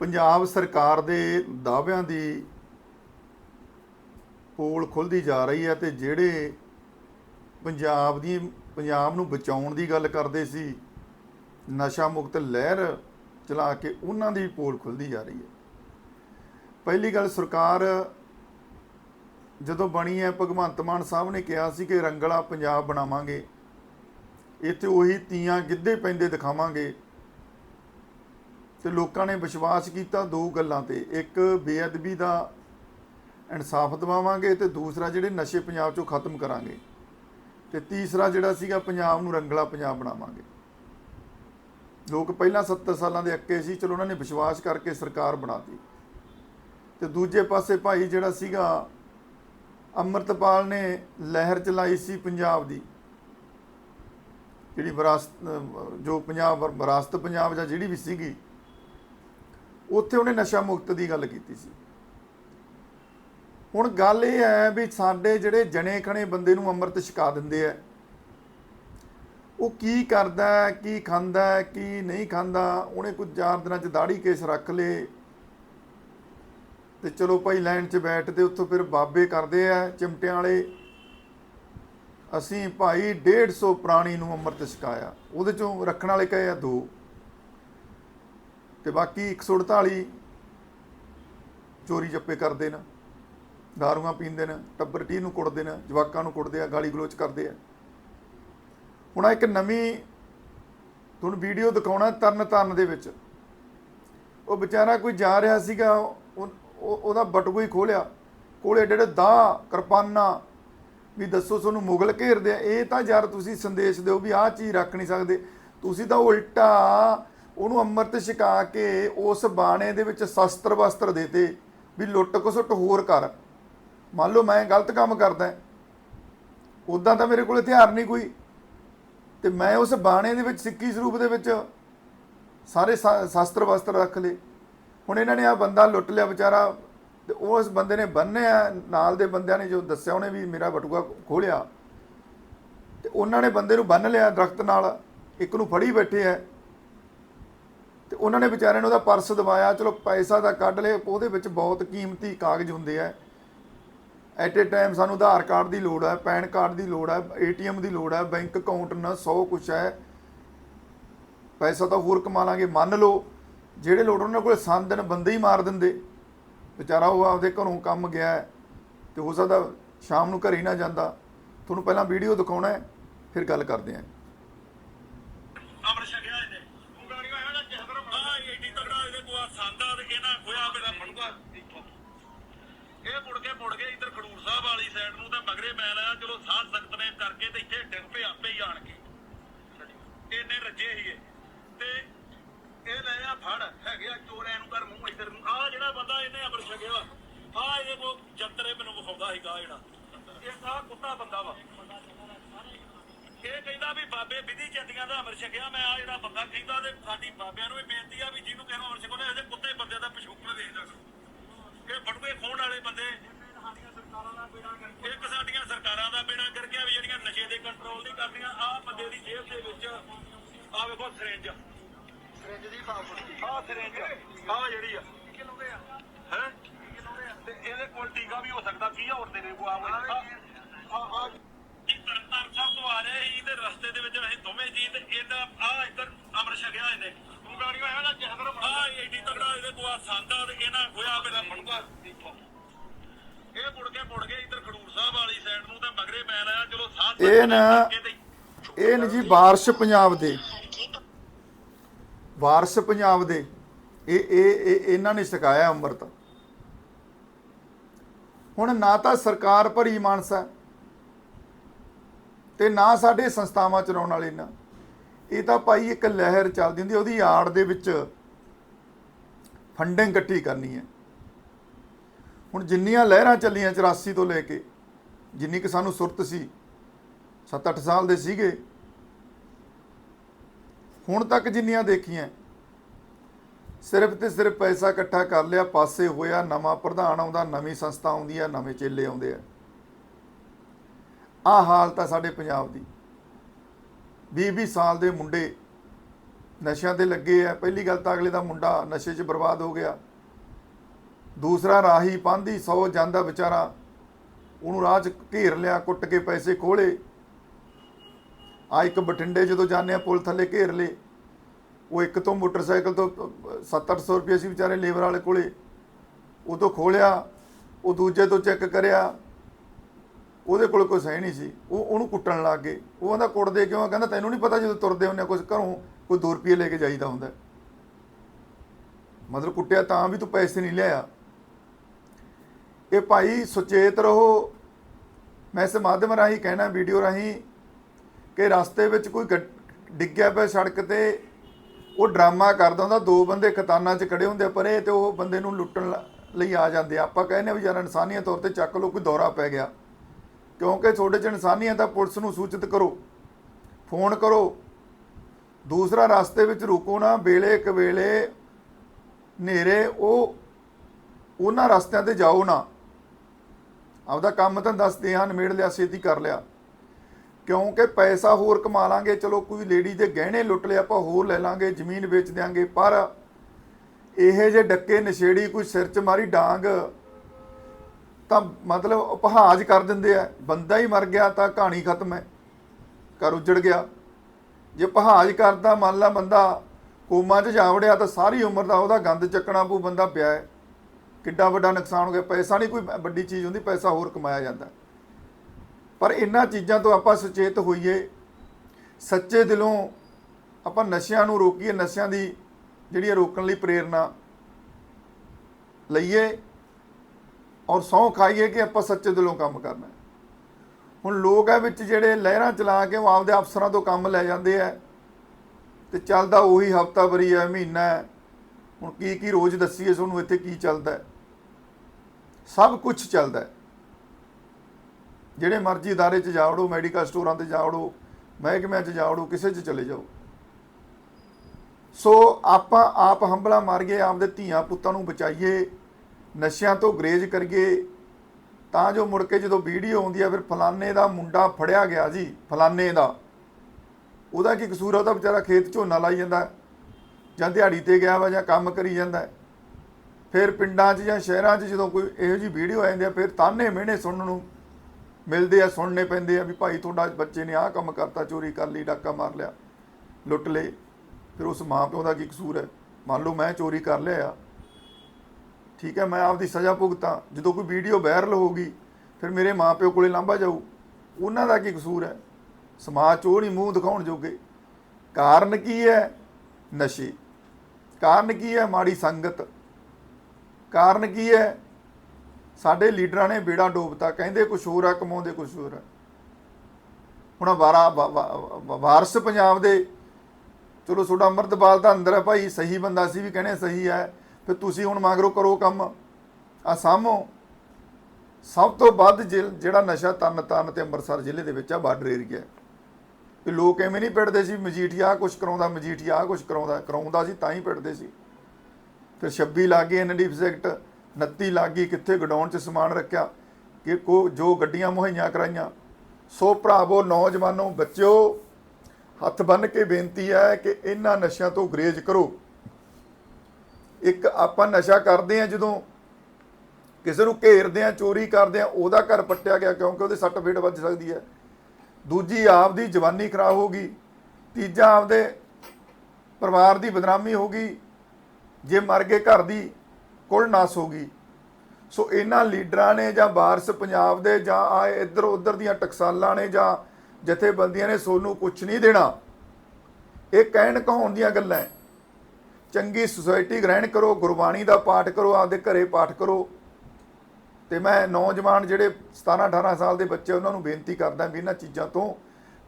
ਪੰਜਾਬ ਸਰਕਾਰ ਦੇ ਦਾਅਵਿਆਂ ਦੀ ਪੋਲ ਖੁੱਲਦੀ ਜਾ ਰਹੀ ਹੈ ਤੇ ਜਿਹੜੇ ਪੰਜਾਬ ਦੀ, ਪੰਜਾਬ ਨੂੰ ਬਚਾਉਣ ਦੀ ਗੱਲ ਕਰਦੇ ਸੀ, ਨਸ਼ਾ ਮੁਕਤ ਲਹਿਰ ਚਲਾ ਕੇ ਉਹਨਾਂ ਦੀ ਵੀ ਪੋਲ ਖੁੱਲਦੀ ਜਾ ਰਹੀ ਹੈ। ਪਹਿਲੀ ਗੱਲ ਸਰਕਾਰ ਜਦੋਂ ਬਣੀ ਹੈ, ਭਗਵੰਤ ਮਾਨ ਸਾਹਿਬ ਨੇ ਕਿਹਾ ਸੀ ਕਿ ਰੰਗਲਾ ਪੰਜਾਬ ਬਣਾਵਾਂਗੇ, ਇੱਥੇ ਉਹੀ ਤੀਆਂ ਗਿੱਧੇ ਪੈਂਦੇ ਦਿਖਾਵਾਂਗੇ। ਤੇ ਲੋਕਾਂ ਨੇ ਵਿਸ਼ਵਾਸ ਕੀਤਾ ਦੋ ਗੱਲਾਂ ਤੇ। ਇੱਕ, ਬੇਅਦਬੀ ਦਾ ਇਨਸਾਫ ਦਿਵਾਵਾਂਗੇ ਤੇ ਦੂਸਰਾ, ਜਿਹੜੇ ਨਸ਼ੇ ਪੰਜਾਬ ਚੋਂ ਖਤਮ ਕਰਾਂਗੇ। ਤੇ ਤੀਸਰਾ, ਜਿਹੜਾ ਸੀਗਾ ਪੰਜਾਬ ਨੂੰ ਰੰਗਲਾ ਪੰਜਾਬ ਬਣਾਵਾਂਗੇ। ਲੋਕ ਪਹਿਲਾਂ 70 ਸਾਲਾਂ ਦੇ ਅੱਕੇ ਸੀ, ਚਲੋ ਉਹਨਾਂ ਨੇ ਵਿਸ਼ਵਾਸ ਕਰਕੇ ਸਰਕਾਰ ਬਣਾਤੀ ਤੇ ਦੂਜੇ ਪਾਸੇ ਭਾਈ ਜਿਹੜਾ ਸੀਗਾ, ਅੰਮ੍ਰਿਤਪਾਲ ਨੇ ਲਹਿਰ ਚਲਾਈ ਸੀ ਪੰਜਾਬ ਦੀ। ਜਿਹੜੀ ਵਿਰਾਸਤ ਜੋ ਪੰਜਾਬ, ਵਿਰਾਸਤ ਪੰਜਾਬ ਜਾਂ ਜਿਹੜੀ ਵੀ ਸੀਗੀ ਉੱਥੇ ਉਹਨੇ ਨਸ਼ਾ ਮੁਕਤ ਦੀ ਗੱਲ ਕੀਤੀ ਸੀ। ਹੁਣ ਗੱਲ ਇਹ ਹੈ ਵੀ ਸਾਡੇ ਜਿਹੜੇ ਜਣੇ ਖਣੇ ਬੰਦੇ ਨੂੰ ਅੰਮ੍ਰਿਤ ਛਕਾ ਦਿੰਦੇ ਆ। ਉਹ ਕੀ ਕਰਦਾ ਕੀ ਖਾਂਦਾ ਕੀ ਨਹੀਂ ਖਾਂਦਾ, ਉਹਨੇ ਕੁਝ ਚਾਰ ਦਿਨਾਂ ਚ ਦਾੜੀ ਕੇਸ ਰੱਖ ਲੇ ਤੇ ਚਲੋ ਭਾਈ ਲਾਈਨ 'ਚ ਬੈਠ ਤੇ ਉੱਥੋਂ ਫਿਰ ਬਾਬੇ ਕਰਦੇ ਆ ਚਿਮਟਿਆਂ ਵਾਲੇ। ਅਸੀਂ ਭਾਈ 150 ਪ੍ਰਾਣੀ ਨੂੰ ਅੰਮ੍ਰਿਤ ਛਕਾਇਆ। ਉਹਦੇ ਚੋਂ ਰੱਖਣ ਵਾਲੇ ਕਹੇ ਆ ਦੋ। ਤੇ ਬਾਕੀ 148 ਚੋਰੀ ਜੱਪੇ ਕਰਦੇ ਨੇ, ਦਾਰੂਆਂ ਪੀਂਦੇ ਨੇ, ਟੱਬਰ ਟੀ ਨੂੰ ਕੁੱਟਦੇ ਨੇ, ਜਵਾਕਾਂ ਨੂੰ ਕੁੱਟਦੇ ਆ, ਗਾਲੀ ਗਲੋਚ ਕਰਦੇ ਆ। ਹੁਣ ਆਹ ਇੱਕ ਨਵੀਂ ਤੁਹਾਨੂੰ ਵੀਡੀਓ ਦਿਖਾਉਣਾ ਤਰਨ ਤਰਨ ਦੇ ਵਿੱਚ। ਉਹ ਵਿਚਾਰਾ ਕੋਈ ਜਾ ਰਿਹਾ ਸੀਗਾ, ਉਹ- ਉਹਦਾ ਬਟੂਆ ਹੀ ਖੋਲਿਆ। ਕੋਲੇ ਜਿਹੜੇ ਦਾ ਕਿਰਪਾਨਾਂ ਵੀ ਦੱਸੋ ਤੁਹਾਨੂੰ ਮੁਗਲ ਘੇਰਦੇ ਆ। ਇਹ ਤਾਂ ਯਾਰ ਤੁਸੀਂ ਸੰਦੇਸ਼ ਦਿਓ ਵੀ ਆਹ ਚੀਜ਼ ਰੱਖ ਨਹੀਂ ਸਕਦੇ। ਤੁਸੀਂ ਤਾਂ ਉਲਟਾ ਉਹਨੂੰ ਅੰਮ੍ਰਿਤ ਛਕਾ ਕੇ ਉਸ ਬਾਣੇ ਦੇ ਵਿੱਚ ਸ਼ਸਤਰ ਵਸਤਰ ਦੇਤੇ ਵੀ ਲੁੱਟ ਖਸੁੱਟ ਹੋਰ ਕਰ। ਮੰਨ ਲਓ ਮੈਂ ਗਲਤ ਕੰਮ ਕਰਦਾ ਉਦਾਂ ਤਾਂ ਮੇਰੇ ਕੋਲ ਹਥਿਆਰ ਨਹੀਂ ਕੋਈ। ਤੇ ਮੈਂ ਉਸ ਬਾਣੇ ਦੇ ਵਿੱਚ ਸਿੱਖੀ ਸਰੂਪ ਦੇ ਵਿੱਚ ਸਾਰੇ ਸ਼ਾ- ਸ਼ਾਸਤਰ ਵਸਤਰ ਰੱਖ ਲਏ। ਹੁਣ ਇਹਨਾਂ ਨੇ ਆ ਬੰਦਾ ਲੁੱਟ ਲਿਆ ਵਿਚਾਰਾ ਤੇ ਉਸ ਬੰਦੇ ਨੇ ਬੰਨਿਆ ਨਾਲ ਦੇ ਬੰਦਿਆਂ ਨੇ ਜੋ ਦੱਸਿਆ ਉਹਨੇ ਵੀ ਮੇਰਾ ਬਟੂਆ ਖੋਲਿਆ। ਤੇ ਉਹਨਾਂ ਨੇ ਬੰਦੇ ਨੂੰ ਬੰਨ ਲਿਆ ਦਰਖਤ ਨਾਲ। ਇੱਕ ਨੂੰ ਫੜੀ ਬੈਠੇ ਐ ਤੇ ਉਹਨਾਂ ਨੇ ਵਿਚਾਰਿਆਂ ਨੂੰ ਉਹਦਾ ਪਰਸ ਦਵਾਇਆ ਚਲੋ ਪੈਸਾ ਤਾਂ ਕੱਢ ਲਏ ਉਹਦੇ ਵਿੱਚ ਬਹੁਤ ਕੀਮਤੀ ਕਾਗਜ਼ ਹੁੰਦੇ ਆ। ਐਟ ਏ ਟਾਈਮ ਸਾਨੂੰ ਆਧਾਰ ਕਾਰਡ ਦੀ ਲੋੜ ਹੈ ਪੈਨ ਕਾਰਡ ਦੀ ਲੋੜ ਹੈ ਏਟੀਐਮ ਦੀ ਲੋੜ ਹੈ ਬੈਂਕ ਅਕਾਊਂਟ ਨਾਲ 100 ਕੁਛ ਹੈ ਪੈਸਾ ਤਾਂ ਹੋਰ ਕਮਾ ਲਾਂਗੇ ਮੰਨ ਲਓ ਜਿਹੜੇ ਲੋੜ ਉਹਨਾਂ ਕੋਲ ਸੰਦਨ ਬੰਦੇ ਹੀ ਮਾਰ ਦਿੰਦੇ। ਵਿਚਾਰਾ ਉਹ ਆਪਦੇ ਘਰੋਂ ਕੰਮ ਗਿਆ ਹੈ, ਤੇ ਹੋ ਸਕਦਾ ਸ਼ਾਮ ਨੂੰ ਘਰੇ ਹੀ ਨਾ ਜਾਂਦਾ। ਤੁਹਾਨੂੰ ਪਹਿਲਾਂ ਵੀਡੀਓ ਦਿਖਾਉਣਾ ਹੈ ਫਿਰ ਗੱਲ ਕਰਦੇ ਹਾਂ ਅਮਰ ਛਕਿਆ ਇਹਨੇ ਤੂੰ ਗਾੜੀ ਆਇਆ ਨਾ ਕਿਸੇ ਤਰ੍ਹਾਂ ਆ ਏਡੀ ਤਗੜਾ ਇਹਦੇ ਕੋਲ ਸੰਦਾ ਤੇ ਇਹਨਾਂ ਹੋਇਆ ਮੇਰਾ ਫੜੂਗਾ ਇੱਥੋਂ ਇਹ ਮੁੜ ਕੇ ਮੁੜ ਕੇ ਇੱਧਰ ਖਡੂਰ ਸਾਹਿਬ ਵਾਲੀ ਸਾਈਡ ਨੂੰ ਤੇ ਮਗਰੇ ਮੈਂ ਲਾਇਆ ਚਲੋ ਸਾਧ ਸੰਗਤ ਨੇ ਕਰਕੇ ਤੇ ਇੱਥੇ ਡਿੱਗ ਪਏ ਆਪੇ ਹੀ ਆਣ ਕੇ ਇਹਨੇ ਰੱਜੇ ਸੀਗੇ ਤੇ ਇਹ ਲੈ ਆ ਫੜ, ਹੈਗੇ ਆ ਚੋਰਿਆਂ ਨੂੰ ਕਰ ਮੂੰਹ ਇੱਧਰ ਨੂੰ। ਆ ਜਿਹੜਾ ਬੰਦਾ ਇਹਨੇ ਅਮਰ ਛਕਿਆ ਆ ਇਹਦੇ ਕੋਲ ਜੰਤਰੇ ਮੈਨੂੰ ਵਿਖਾਉਂਦਾ ਸੀਗਾ ਜਿਹੜਾ। ਇਹ ਆ ਕੁੱਤਾ ਬੰਦਾ ਵਾ ਇਹ ਕਹਿੰਦਾ ਵੀ ਬਾਬੇ ਵਿਧੀ ਚੰਦੀਆਂ ਦਾ ਅਮਰ ਛਕਿਆ, ਮੈਂ ਆ ਜਿਹੜਾ ਬੰਦਾ ਕਹਿੰਦਾ ਤੇ ਸਾਡੀ ਬਾਬਿਆਂ ਨੂੰ ਵੀ ਬੇਨਤੀ ਆ ਵੀ ਜਿਹਨੂੰ ਕਿਸੇ ਨੂੰ ਅਮਰ ਛਕਾਉਣਾ ਇਹਦੇ ਕੁੱਤੇ ਬੰਦੇ ਦਾ ਪਿਛੋਕੜ ਵੇਖਦਾ ਕਰੋ ਇਹ ਫੜੂਏ ਖੋਣ ਵਾਲੇ ਬੰਦੇ। ਇੱਕ ਸਾਡੀਆਂ ਸਰਕਾਰਾਂ ਦਾ ਬੇੜਾ ਕਰ ਗਿਆ ਵੀ ਜਿਹੜੀਆਂ ਨਸ਼ੇ ਦੇ ਕੰਟਰੋਲ ਨਹੀਂ ਕਰਦੀਆਂ ਆ ਬੰਦੇ ਦੀ ਜੇਬ ਦੇ ਵਿੱਚ ਆ ਵੇਖੋ ਸਿਰਿੰਜ ਸਿਰਿੰਜ ਦੀ ਆ ਸਿਰਿੰਜ ਆ ਜਿਹੜੀ ਆ। ਹੈ? ਤੇ ਇਹਦੇ ਕੋਲ ਟੀਕਾ ਵੀ ਹੋ ਸਕਦਾ ਕੀ ਆ ਹੋਰ ਤੇਰੇ ਕੋਲ ਆ ਆ ਆ ਤਰਤਾਰ ਸਾਹਿਬ ਤੋਂ ਆ ਰਹੇ ਸੀ ਤੇ ਰਸਤੇ ਦੇ ਵਿੱਚ ਅਸੀਂ ਦੋਵੇਂ ਜੀ ਤੇ ਇਹਦਾ ਆ ਇੱਧਰ ਅਮਰ ਛਕਿਆ ਇਹਨੇ। ਤੂੰ ਗਾੜੀ ਆਇਆ ਨਾ ਕਿਸੇ ਤਰ੍ਹਾਂ ਆ ਏਡੀ ਤਗੜਾ ਇਹਦੇ ਕੋਲ ਸੰਦਾ ਤੇ ਇਹਨਾਂ ਹੋਇਆ ਮੇਰਾ ਫੜੂਗਾ ਇੱਥੋਂ। ਇਹ ਮੁੜ ਕੇ ਮੁੜ ਕੇ ਇੱਧਰ ਖਡੂਰ ਸਾਹਿਬ ਵਾਲੀ ਸਾਈਡ ਨੂੰ ਤੇ ਮਗਰੇ ਮੈਂ ਲਾਇਆ ਚਲੋ ਸਾਧ ਇਹ ਨਾ ਇਹ ਜੀ ਵਾਰਸ਼ ਪੰਜਾਬ ਦੇ। ਵਾਰਸ਼ ਪੰਜਾਬ ਦੇ। ਇਹ ਇਹ ਇਹ- ਇਹਨਾਂ ਨੇ ਸਿਖਾਇਆ ਅੰਮ੍ਰਿਤ। ਹੁਣ ਨਾ ਤਾਂ ਸਰਕਾਰ ਭਰੀ ਮਾਨਸਾ ਤੇ ਨਾ ਸਾਡੇ ਸੰਸਥਾਵਾਂ ਚਲਾਉਣ ਵਾਲੇ ਨਾ। ਇਹ ਤਾਂ ਭਾਈ ਇੱਕ ਲਹਿਰ ਚੱਲਦੀ ਹੁੰਦੀ ਉਹਦੀ ਆੜ ਦੇ ਵਿੱਚ ਫੰਡਿੰਗ ਇਕੱਠੀ ਕਰਨੀ ਹੈ। ਹੁਣ ਜਿੰਨੀਆਂ ਲਹਿਰਾਂ ਚੱਲੀਆਂ 84 ਤੋਂ ਲੈ ਕੇ, ਜਿੰਨੀ ਕਿ ਸਾਨੂੰ ਸੁਰਤ ਸੀ 7-8 ਸਾਲ ਦੇ ਸੀਗੇ, ਹੁਣ ਤੱਕ ਜਿੰਨੀਆਂ ਦੇਖੀਆਂ, ਸਿਰਫ ਤੇ ਸਿਰਫ ਪੈਸਾ ਇਕੱਠਾ ਕਰ ਲਿਆ, ਪਾਸੇ ਹੋਇਆ, ਨਵਾਂ ਪ੍ਰਧਾਨ ਆਉਂਦਾ, ਨਵੀਂ ਸੰਸਥਾ ਆਉਂਦੀ ਆ, ਨਵੇਂ ਚੇਲੇ ਆਉਂਦੇ ਆ। ਆਹ ਹਾਲਤ ਆ ਸਾਡੇ ਪੰਜਾਬ ਦੀ। 20-20 ਸਾਲ ਦੇ ਮੁੰਡੇ ਨਸ਼ਿਆਂ ਤੇ ਲੱਗੇ ਆ। ਪਹਿਲੀ ਗੱਲ ਤਾਂ ਅਗਲੇ ਦਾ ਮੁੰਡਾ ਨਸ਼ੇ 'ਚ ਬਰਬਾਦ ਹੋ ਗਿਆ। ਦੂਸਰਾ ਰਾਹੀ ਪਾਂਦੀ ਸੌ ਜਾਂਦਾ ਵਿਚਾਰਾ, ਉਹਨੂੰ ਰਾਹ 'ਚ ਘੇਰ ਲਿਆ, ਕੁੱਟ ਕੇ ਪੈਸੇ ਖੋਲੇ ਆ ਇੱਕ ਬਠਿੰਡੇ ਜਦੋਂ ਜਾਂਦੇ ਆ, ਪੁਲ ਥੱਲੇ ਘੇਰ ਲੇ ਉਹ ਇੱਕ ਤੋਂ ਮੋਟਰਸਾਈਕਲ ਤੋਂ 7-800 ਰੁਪਏ ਸੀ ਵਿਚਾਰੇ ਲੇਬਰ ਵਾਲੇ ਕੋਲੇ। ਉਹ ਤੋਂ ਖੋਲਿਆ, ਉਹ ਦੂਜੇ ਤੋਂ ਚੈੱਕ ਕਰਿਆ। ਉਹਦੇ ਕੋਲ ਕੋਈ ਸਹੀ ਨਹੀਂ ਸੀ। ਉਹ ਉਹਨੂੰ ਕੁੱਟਣ ਲੱਗ ਗਏ। ਉਹ ਕਹਿੰਦਾ ਕੁੱਟਦੇ ਕਿਉਂ? ਕਹਿੰਦਾ, ਤੈਨੂੰ ਨਹੀਂ ਪਤਾ ਜਦੋਂ ਤੁਰਦੇ ਹੁੰਦੇ ਆ ਕੁਝ ਘਰੋਂ ਕੋਈ 2 ਰੁਪਏ ਲੈ ਕੇ ਜਾਈਦਾ ਹੁੰਦਾ ਮਤਲਬ ਕੁੱਟਿਆ ਤਾਂ ਵੀ ਤੂੰ ਪੈਸੇ ਨਹੀਂ ਲਿਆਇਆ। ਇਹ ਭਾਈ ਸੁਚੇਤ ਰਹੋ। ਮੈਂ ਇਸ ਮਾਧਿਅਮ ਰਾਹੀਂ ਕਹਿਣਾ, ਵੀਡੀਓ ਰਾਹੀਂ ਕਿ ਰਸਤੇ ਵਿੱਚ ਕੋਈ ਗੱਡ- ਡਿੱਗਿਆ ਪਿਆ ਸੜਕ ਤੇ, ਉਹ ਡਰਾਮਾ ਕਰਦਾ ਹੁੰਦਾ। ਦੋ ਬੰਦੇ ਖਤਾਨਾਂ 'ਚ ਖੜੇ ਹੁੰਦੇ ਆ ਪਰੇ ਤੇ ਉਹ ਬੰਦੇ ਨੂੰ ਲੁੱਟਣ ਲਈ ਆ ਜਾਂਦੇ ਆ। ਆਪਾਂ ਕਹਿੰਦੇ ਆ ਵੀ ਯਾਰ ਇਨਸਾਨੀਅਤ ਤੌਰ ਤੇ ਚੱਕ ਲੋ ਕੋਈ ਦੌਰਾ ਪੈ ਗਿਆ। ਕਿਉਂਕਿ ਤੁਹਾਡੇ 'ਚ ਇਨਸਾਨੀਅਤ ਆ ਪੁਲਿਸ ਨੂੰ ਸੂਚਿਤ ਕਰੋ। ਫੋਨ ਕਰੋ। ਦੂਸਰਾ ਰਸਤੇ ਵਿੱਚ ਰੁਕੋ ਨਾ, ਵੇਲੇ ਕਵੇਲੇ ਹਨੇਰੇ, ਉਹ ਉਹਨਾਂ ਰਸਤਿਆਂ ਤੇ ਜਾਓ ਨਾ। ਆਪਦਾ ਕੰਮ ਤਾਂ ਦੱਸਦੇ ਹਨ ਮੇੜ ਲਿਆ, ਛੇਤੀ ਕਰ ਲਿਆ। ਕਿਉਂਕਿ ਪੈਸਾ ਹੋਰ ਕਮਾ ਲਾਂਗੇ, ਚਲੋ ਕੋਈ ਲੇਡੀ ਦੇ ਗਹਿਣੇ ਲੁੱਟ ਲਿਆ ਆਪਾਂ ਹੋਰ ਲੈ ਲਾਂਗੇ, ਜ਼ਮੀਨ ਵੇਚ ਦਿਆਂਗੇ, ਪਰ ਇਹ ਜੇ ਡੱਕੇ, ਨਸ਼ੇੜੀ, ਕੋਈ ਸਿਰ 'ਚ ਮਾਰੀ ਡਾਂਗ ਤਾਂ ਮਤਲਬ ਉਪਹਾਜ ਕਰ ਦਿੰਦੇ ਆ। ਬੰਦਾ ਹੀ ਮਰ ਗਿਆ ਤਾਂ ਕਹਾਣੀ ਖਤਮ ਹੈ। ਘਰ ਉਜੜ ਗਿਆ। ਜੇ ਪਹਾਜ ਕਰਦਾ, ਮੰਨ ਲਾ ਬੰਦਾ ਕੋਮਾ 'ਚ ਜਾ ਵੜਿਆ ਤਾਂ ਸਾਰੀ ਉਮਰ ਦਾ ਉਹਦਾ ਗੰਦ ਚੱਕਣਾ ਪਊ, ਬੰਦਾ ਪਿਆ ਹੈ। ਕਿੱਡਾ ਵੱਡਾ ਨੁਕਸਾਨ ਹੋ ਗਿਆ। ਪੈਸਾ ਨਹੀਂ ਕੋਈ ਵੱਡੀ ਚੀਜ਼ ਹੁੰਦੀ, ਪੈਸਾ ਹੋਰ ਕਮਾਇਆ ਜਾਂਦਾ। ਪਰ ਇਹਨਾਂ ਚੀਜ਼ਾਂ ਤੋਂ ਆਪਾਂ ਸੁਚੇਤ ਹੋਈਏ। ਸੱਚੇ ਦਿਲੋਂ ਆਪਾਂ ਨਸ਼ਿਆਂ ਨੂੰ ਰੋਕੀਏ, ਨਸ਼ਿਆਂ ਦੀ ਜਿਹੜੀ ਹੈ ਰੋਕਣ ਲਈ ਪ੍ਰੇਰਣਾ ਲਈਏ। ਔਰ ਸਹੁੰ ਖਾਈਏ ਕਿ ਆਪਾਂ ਸੱਚੇ ਦਿਲੋਂ ਕੰਮ ਕਰਨਾ ਹੈ। ਹੁਣ ਲੋਕ ਆ ਵਿੱਚ ਜਿਹੜੇ ਲਹਿਰਾਂ ਚਲਾ ਕੇ ਉਹ ਆਪਦੇ ਅਫਸਰਾਂ ਤੋਂ ਕੰਮ ਲੈ ਜਾਂਦੇ ਆ ਤੇ ਚੱਲਦਾ ਉਹੀ ਹਫਤਾ ਭਰੀ ਹੈ ਮਹੀਨਾ ਹੈ ਹੁਣ ਕੀ ਕੀ ਰੋਜ਼ ਦੱਸੀਏ ਤੁਹਾਨੂੰ ਇੱਥੇ ਕੀ ਚੱਲਦਾ ਹੈ ਸਭ ਕੁਝ ਚੱਲਦਾ ਹੈ ਜਿਹੜੇ ਮਰਜ਼ੀ ادارے 'ਚ ਜਾਵੜੋ ਮੈਡੀਕਲ ਸਟੋਰਾਂ ਤੇ ਜਾਵੜੋ ਮਹਿਕਮਿਆਂ 'ਚ ਜਾਵੜੋ ਕਿਸੇ 'ਚ ਚਲੇ ਜਾਓ ਸੋ ਆਪਾਂ ਆਪ ਹੰਬਲਾ ਮਾਰ ਗਏ ਆਪਦੇ ਧੀਆਂ ਪੁੱਤਾਂ ਨੂੰ ਬਚਾਈਏ ਨਸ਼ਿਆਂ ਤੋਂ ਗਰੇਜ ਕਰੀਏ, ਤਾਂ ਜੋ ਮੁੜ ਕੇ ਜਦੋਂ ਵੀਡੀਓ ਆਉਂਦੀ ਆ, ਫਿਰ ਫਲਾਨੇ ਦਾ ਮੁੰਡਾ ਫੜਿਆ ਗਿਆ ਜੀ ਫਲਾਨੇ ਦਾ। ਉਹਦਾ ਕੀ ਕਸੂਰ ਆ? ਉਹਦਾ ਵਿਚਾਰਾ ਖੇਤ ਝੋਨਾ ਲਾਈ ਜਾਂਦਾ ਜਾਂ ਦਿਹਾੜੀ ਤੇ ਗਿਆ ਵਾ, ਜਾਂ ਕੰਮ ਕਰੀ ਜਾਂਦਾ ਫਿਰ ਪਿੰਡਾਂ 'ਚ ਜਾਂ ਸ਼ਹਿਰਾਂ 'ਚ ਜਦੋਂ ਕੋਈ ਇਹੋ ਜਿਹੀ ਵੀਡੀਓ ਆ ਜਾਂਦੀ ਆ, ਫਿਰ ਤਾਨੇ ਮਿਹਣੇ ਸੁਣਨ ਨੂੰ ਮਿਲਦੇ ਆ, ਸੁਣਨੇ ਪੈਂਦੇ ਆ ਵੀ ਭਾਈ ਤੁਹਾਡਾ ਬੱਚੇ ਨੇ ਆਹ ਕੰਮ ਕਰਤਾ, ਚੋਰੀ ਕਰ ਲਈ, ਡਾਕਾ ਮਾਰ ਲਿਆ, ਲੁੱਟ ਲਏ। ਫਿਰ ਉਸ ਮਾਂ ਪਿਓ ਦਾ ਕੀ ਕਸੂਰ ਹੈ? ਮੰਨ ਲਓ ਮੈਂ ਚੋਰੀ ਕਰ ਲਿਆ ਠੀਕ ਹੈ, ਮੈਂ ਆਪਦੀ ਸਜ਼ਾ ਭੁਗਤਾਂ। ਜਦੋਂ ਕੋਈ ਵੀਡੀਓ ਵਾਇਰਲ ਹੋਊਗੀ, ਫਿਰ ਮੇਰੇ ਮਾਂ ਪਿਓ ਕੋਲੇ ਲਾਂਭਾ ਜਾਊ। ਉਹਨਾਂ ਦਾ ਕੀ ਕਸੂਰ ਹੈ? ਸਮਾਜ 'ਚ ਉਹ ਨਹੀਂ ਮੂੰਹ ਦਿਖਾਉਣ ਜੋਗੇ। ਕਾਰਨ ਕੀ ਹੈ? ਨਸ਼ੇ। ਕਾਰਨ ਕੀ ਹੈ? ਮਾੜੀ ਸੰਗਤ। ਕਾਰਨ ਕੀ ਹੈ? ਸਾਡੇ ਲੀਡਰਾਂ ਨੇ ਬੇੜਾ ਡੋਬਤਾ। ਕਹਿੰਦੇ ਕੁਛ ਹੋਰ ਆ, ਕਮਾਉਂਦੇ ਕੁਛ ਹੋਰ ਆ। ਹੁਣ ਵਾਰਾ ਵਾਰਸ ਪੰਜਾਬ ਦੇ, ਚਲੋ ਤੁਹਾਡਾ ਅੰਮ੍ਰਿਤਪਾਲ ਦਾ ਅੰਦਰ ਹੈ ਭਾਈ, ਸਹੀ ਬੰਦਾ ਸੀ ਵੀ ਕਹਿੰਦੇ ਸਹੀ ਹੈ। ਫਿਰ ਤੁਸੀਂ ਹੁਣ ਮਗਰੋਂ ਕਰੋ ਕੰਮ। ਆ ਸਾਹਮੋ ਸਭ ਤੋਂ ਵੱਧ ਜਿਲ- ਜਿਹੜਾ ਨਸ਼ਾ ਤਰਨ ਤਾਰਨ ਤੇ ਅੰਮ੍ਰਿਤਸਰ ਜ਼ਿਲ੍ਹੇ ਦੇ ਵਿੱਚ ਆ ਬਾਰਡਰ ਏਰੀਆ ਹੈ। ਇਹ ਲੋਕ ਐਵੇਂ ਨਹੀਂ ਪਿੜਦੇ ਸੀ ਮਜੀਠੀਆ ਆਹ ਕੁਛ ਕਰਾਉਂਦਾ, ਮਜੀਠੀਆ ਆਹ ਕੁਛ ਕਰਾਉਂਦਾ ਕਰਾਉਂਦਾ ਸੀ ਤਾਂ ਹੀ ਪਿੜਦੇ ਸੀ। ਫਿਰ 26 ਲੱਗ ਗਈ ਐਨਡੀਪੀ ਸੈਕਟ 29 ਲੱਗ ਕਿੱਥੇ ਗਡਾਉਣ 'ਚ ਸਮਾਨ ਰੱਖਿਆ, ਕਿ ਕੋ ਜੋ ਗੱਡੀਆਂ ਮੁਹੱਈਆ ਕਰਾਈਆਂ। ਸੋ ਭਰਾਵੋ, ਨੌਜਵਾਨੋ, ਬੱਚਿਓ, ਹੱਥ ਬੰਨ ਕੇ ਬੇਨਤੀ ਹੈ ਕਿ ਇਹਨਾਂ ਨਸ਼ਿਆਂ ਤੋਂ ਗਰੇਜ ਕਰੋ। ਇੱਕ ਆਪਾਂ ਨਸ਼ਾ ਕਰਦੇ ਆ ਜਦੋਂ ਕਿਸੇ ਨੂੰ ਘੇਰਦੇ ਆ ਚੋਰੀ ਕਰਦੇ ਆ ਉਹਦਾ ਘਰ ਪੱਟਿਆ ਗਿਆ ਕਿਉਂਕਿ ਉਹਦੇ ਸੱਟ ਫੇਟ ਵੱਜ ਸਕਦੀ ਹੈ। ਦੂਜੀ ਆਪਦੀ ਜਵਾਨੀ ਖਰਾਬ ਹੋ ਗਈ, ਤੀਜਾ ਆਪਦੇ ਪਰਿਵਾਰ ਦੀ ਬਦਨਾਮੀ ਹੋ ਗਈ, ਜੇ ਮਰ ਗਏ ਘਰ ਦੀ ਕੁਲ ਨਾਸ ਗਈ। ਸੋ ਇਹਨਾਂ ਲੀਡਰਾਂ ਨੇ ਜਾਂ ਬਾਰਸ ਪੰਜਾਬ ਦੇ ਜਾਂ ਆਏ ਇੱਧਰ ਉੱਧਰ ਦੀਆਂ ਟਕਸਾਲਾਂ ਨੇ ਜਾਂ ਜਥੇਬੰਦੀਆਂ ਨੇ ਸੋਨੂੰ ਕੁਝ ਨਹੀਂ ਦੇਣਾ। ਇਹ ਕਹਿਣ ਕਹਾਉਣ ਦੀਆਂ ਗੱਲਾਂ ਹੈ। ਚੰਗੀ ਸੁਸਾਇਟੀ ਗ੍ਰਹਿਣ ਕਰੋ, ਗੁਰਬਾਣੀ ਦਾ ਪਾਠ ਕਰੋ, ਆਪਦੇ ਘਰੇ ਪਾਠ ਕਰੋ। ਤੇ ਮੈਂ ਨੌਜਵਾਨ ਜਿਹੜੇ 17 18 ਸਾਲ ਦੇ ਬੱਚੇ ਉਹਨਾਂ ਨੂੰ ਬੇਨਤੀ ਕਰਦਾ ਵੀ ਇਹਨਾਂ ਚੀਜ਼ਾਂ ਤੋਂ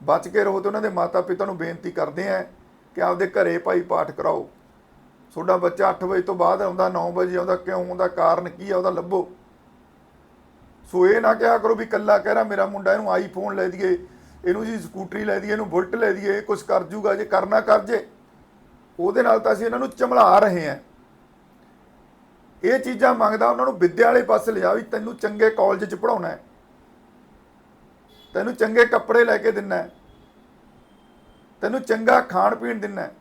ਬਚ ਕੇ ਰਹੋ ਤੇ ਉਹਨਾਂ ਦੇ ਮਾਤਾ ਪਿਤਾ ਨੂੰ ਬੇਨਤੀ ਕਰਦੇ ਆ ਕਿ ਆਪਦੇ ਘਰੇ ਭਾਈ ਪਾਠ ਕਰਾਓ। ਤੁਹਾਡਾ ਬੱਚਾ 8 ਵਜੇ ਤੋਂ ਬਾਅਦ ਆਉਂਦਾ 9 ਵਜੇ ਆਉਂਦਾ, ਕਿਉਂ ਆਉਂਦਾ, ਕਾਰਨ ਕੀ ਆ, ਉਹਦਾ ਲੱਭੋ। ਸੋ ਇਹ ਨਾ ਕਿਹਾ ਕਰੋ ਵੀ ਕੱਲਾ ਕਹਿ ਰਿਹਾ, ਮੇਰਾ ਮੁੰਡਾ ਇਹਨੂੰ ਆਈਫੋਨ ਲੈ ਦਈਏ, ਇਹਨੂੰ ਜੀ ਸਕੂਟਰੀ ਲੈ ਦਈਏ, ਇਹਨੂੰ ਬੁਲਟ ਲੈ ਦਈਏ, ਇਹ ਕੁਝ ਕਰ ਜੂਗਾ, ਜੇ ਕਰਨਾ ਕਰ ਜੇ। ਉਹਦੇ ਨਾਲ ਤਾਂ ਅਸੀਂ ਇਹਨਾਂ ਨੂੰ ਚਮਲਾ ਰਹੇ ਹਾਂ। ਇਹ ਚੀਜ਼ਾਂ ਮੰਗਦਾ ਉਹਨਾਂ ਨੂੰ ਵਿੱਦਿਆ ਵਾਲੇ ਪਾਸੇ ਲਿਆ ਵੀ ਤੈਨੂੰ ਚੰਗੇ ਕਾਲਜ 'ਚ ਪੜਾਉਣਾ ਹੈ। ਤੈਨੂੰ ਚੰਗੇ ਕੱਪੜੇ ਲੈ ਕੇ ਦਿੰਨਾ ਹੈ। ਤੈਨੂੰ ਚੰਗਾ ਖਾਣ ਪੀਣ ਦਿੰਨਾ ਹੈ।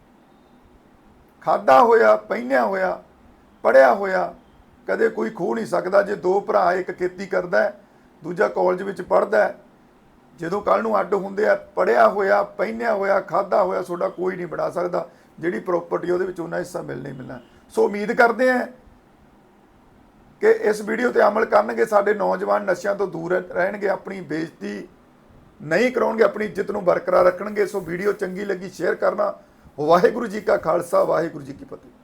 ਖਾਦਾ ਹੋਇਆ, ਪਹਿਨਿਆ ਹੋਇਆ ਪੜਿਆ ਹੋਇਆ, ਕਦੇ ਕੋਈ ਖੋ ਨਹੀਂ ਸਕਦਾ। ਜੇ ਦੋ ਭਰਾ ਇੱਕ ਖੇਤੀ ਕਰਦਾ ਦੂਜਾ ਕਾਲਜ ਵਿੱਚ ਪੜਦਾ ਜਦੋਂ ਕੱਲ ਨੂੰ ਅੱਡ ਹੁੰਦੇ ਆ ਪੜਿਆ ਹੋਇਆ, ਪਹਿਨਿਆ ਹੋਇਆ ਖਾਦਾ ਹੋਇਆ, ਤੁਹਾਡਾ ਕੋਈ ਨਹੀਂ ਬਣਾ ਸਕਦਾ। ਜਿਹੜੀ ਪ੍ਰਾਪਰਟੀ ਉਹਦੇ ਵਿੱਚ ਉਹਨਾਂ ਹਿੱਸਾ ਮਿਲਣਾ ਹੀ ਮਿਲਣਾ। ਸੋ ਉਮੀਦ ਕਰਦੇ ਆ ਕਿ ਇਸ ਵੀਡੀਓ ਤੇ ਅਮਲ ਕਰਨਗੇ। ਸਾਡੇ ਨੌਜਵਾਨ ਨਸ਼ਿਆਂ ਤੋਂ ਦੂਰ ਰਹਿਣਗੇ, ਆਪਣੀ ਬੇਇੱਜ਼ਤੀ ਨਹੀਂ ਕਰਾਉਣਗੇ, ਆਪਣੀ ਇੱਜ਼ਤ ਨੂੰ ਬਰਕਰਾਰ ਰੱਖਣਗੇ। ਸੋ ਵੀਡੀਓ ਚੰਗੀ ਲੱਗੀ ਸ਼ੇਅਰ ਕਰਨਾ। ਵਾਹਿਗੁਰੂ ਜੀ ਕਾ ਖਾਲਸਾ, ਵਾਹਿਗੁਰੂ ਜੀ ਕੀ ਫਤਿਹ।